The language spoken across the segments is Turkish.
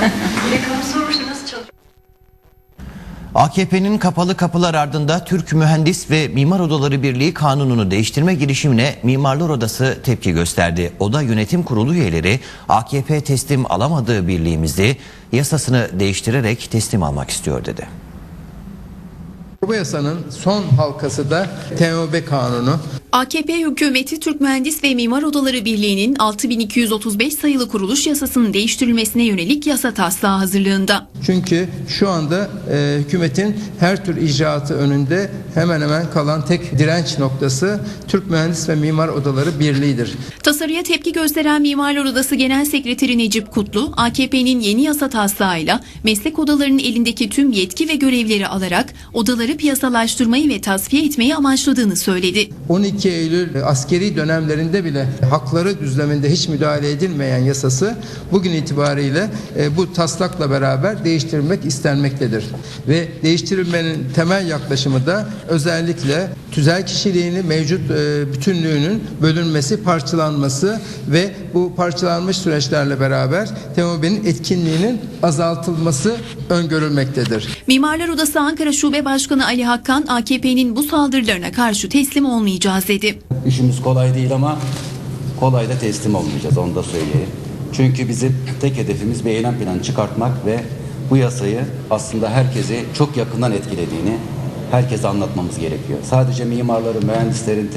Nasıl çalışıyor? AKP'nin kapalı kapılar ardında Türk Mühendis ve Mimar Odaları Birliği kanununu değiştirme girişimine Mimarlar Odası tepki gösterdi. Oda Yönetim Kurulu üyeleri AKP teslim alamadığı birliğimizi yasasını değiştirerek teslim almak istiyor dedi. Bu yasanın son halkası da TMB kanunu. AKP hükümeti Türk Mühendis ve Mimar Odaları Birliği'nin 6235 sayılı kuruluş yasasının değiştirilmesine yönelik yasa taslağı hazırlığında. Çünkü şu anda e, hükümetin her tür icraatı önünde hemen hemen kalan tek direnç noktası Türk Mühendis ve Mimar Odaları Birliği'dir. Tasarıya tepki gösteren Mimarlar Odası Genel Sekreteri Necip Kutlu, AKP'nin yeni yasa taslağıyla meslek odalarının elindeki tüm yetki ve görevleri alarak odaları piyasalaştırmayı ve tasfiye etmeyi amaçladığını söyledi. 12 Eylül askeri dönemlerinde bile hakları düzleminde hiç müdahale edilmeyen yasası bugün itibariyle e, bu taslakla beraber değiştirilmek istenmektedir. Ve değiştirilmenin temel yaklaşımı da özellikle tüzel kişiliğini mevcut e, bütünlüğünün bölünmesi, parçalanması ve bu parçalanmış süreçlerle beraber TMOB'nin etkinliğinin azaltılması öngörülmektedir. Mimarlar Odası Ankara Şube Başkanı Ali Hakkan, AKP'nin bu saldırılarına karşı teslim olmayacağız dedi. İşimiz kolay değil ama kolay da teslim olmayacağız onu da söyleyeyim. Çünkü bizim tek hedefimiz bir eylem planı çıkartmak ve bu yasayı aslında herkesi çok yakından etkilediğini herkese anlatmamız gerekiyor. Sadece mimarların, mühendislerin,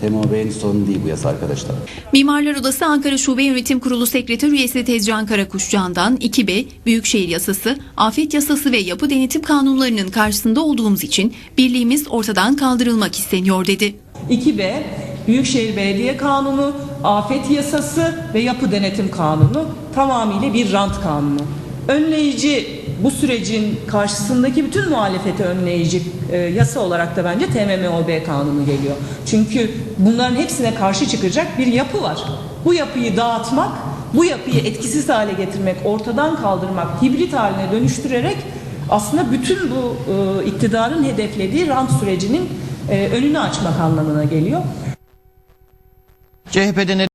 TMOB'nin sorunu değil bu yasa arkadaşlar. Mimarlar Odası Ankara Şube Yönetim Kurulu Sekreter Üyesi Tezcan Karakuşcan'dan 2B, Büyükşehir Yasası, Afet Yasası ve Yapı Denetim Kanunlarının karşısında olduğumuz için birliğimiz ortadan kaldırılmak isteniyor dedi. 2B Büyükşehir Belediye Kanunu, Afet Yasası ve Yapı Denetim Kanunu tamamıyla bir rant kanunu. Önleyici bu sürecin karşısındaki bütün muhalefeti önleyici e, yasa olarak da bence TMMOB kanunu geliyor. Çünkü bunların hepsine karşı çıkacak bir yapı var. Bu yapıyı dağıtmak, bu yapıyı etkisiz hale getirmek, ortadan kaldırmak, hibrit haline dönüştürerek aslında bütün bu e, iktidarın hedeflediği rant sürecinin önünü açmak anlamına geliyor. CHP'de